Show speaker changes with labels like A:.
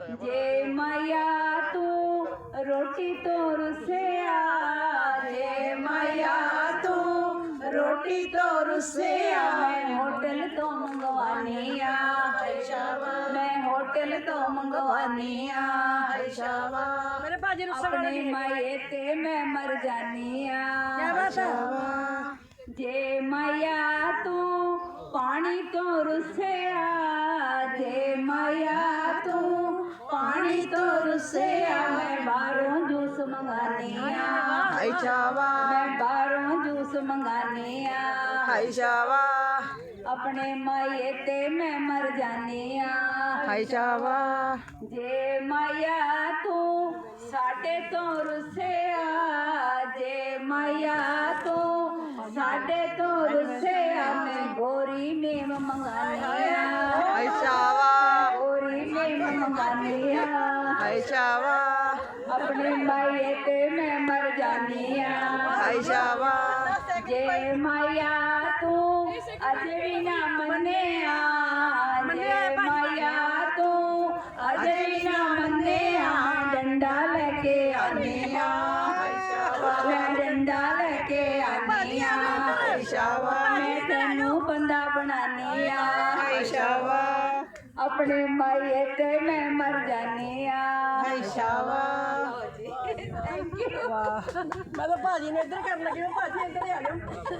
A: ਜੇ ਮਾਇਆ ਤੂੰ ਰੋਟੀ ਤੋਂ ਰੁਸਿਆ ਜੇ ਮਾਇਆ ਤੂੰ ਰੋਟੀ ਤੋਂ ਰੁਸਿਆ ਮੈਂ ਹੋਟਲ ਤੋਂ ਮੰਗਵਾਨੀ ਆ ਮੈਂ ਹੋਟਲ ਤੋਂ ਮੰਗਵਾਨੀ ਆ
B: ਮੇਰੇ ਭਾਜੀ ਨੂੰ
A: ਆਪਣੇ ਮਾਏ ਤੇ ਮੈਂ ਮਰ ਜਾਨੀ ਆ ਜੇ ਮਾਇਆ ਤੂੰ ਪਾਣੀ ਤੋਂ ਰੁਸਿਆ ਜੇ ਮਾਇਆ ਮੈਂ ਬਾਹਰੋਂ ਜੂਸ ਮੰਗਾਨੀ ਆ
B: ਹਾਈ ਸ਼ਾਵਾ
A: ਮੈਂ ਬਾਹਰੋਂ ਜੂਸ ਮੰਗਾਨੀ ਆ
B: ਹਾਈ ਸ਼ਾਵਾ
A: ਆਪਣੇ ਮਾਏ ਤੇ ਮੈਂ ਮਰ ਜਾਨੀ ਆ
B: ਹਾਈ ਸ਼ਾਵਾ
A: ਜੇ ਮਾਇਆ ਤੂੰ ਸਾਡੇ ਤੋਂ ਰੁਸਿਆ ਜੇ ਮਾਇਆ ਤੂੰ ਸਾਡੇ ਤੋਂ ਰੁਸਿਆ ਮੈਂ ਗੋਰੀ ਮੇਮ ਮੰਗਾਨੀ ਆ
B: ਹਾਈ ਸ਼ਾਵਾ
A: ਮੰਗਾਨੀ ਆ
B: ਹਾਈ ਸ਼ਾਵਾ
A: ਆਪਣੇ ਮਾਏ ਤੇ ਮੈਂ ਮਰ ਜਾਨੀ ਆ।
B: ਹਾਈ ਸ਼ਾਵਾ
A: ਜੇ ਮਾਇਆ ਤੂੰ ਅਜੇ ਵੀ ਨਾ ਮੰਨਿਆ ਜੇ ਮਾਇਆ। ਤੂੰ ਅਜੇ ਵੀ ਨਾ ਮੰਨਿਆ ਡੰਡਾ ਲੈ ਕੇ ਆਨੀ ਆ। ਮੈਂ ਡੰਡਾ ਲੈ ਕੇ ਆਨੀ ਆ।
B: ਹਾਈ ਸ਼ਾਵਾ
A: ਮੈਂ ਤੈਨੂੰ ਬੰਦਾ ਬਣਾਨੀ ਆ।
B: ਹਾਈ ਸ਼ਾਵਾ
A: ਆਪਣੇ ਮਾਏ ਤੇ ਮੈਂ ਮਰ ਜਾਨੀ ਆ।
B: ਹਾਈ ਸ਼ਾਵਾ ਵਾਹ। ਮੈਂ ਤਾਂ ਭਾਜੀ ਨੇ ਇੱਧਰ ਕਰਨ ਲੱਗੀ ਮੈਂ ਭਾਜੀ ਇੱਧਰ ਆ ਜਾਓ।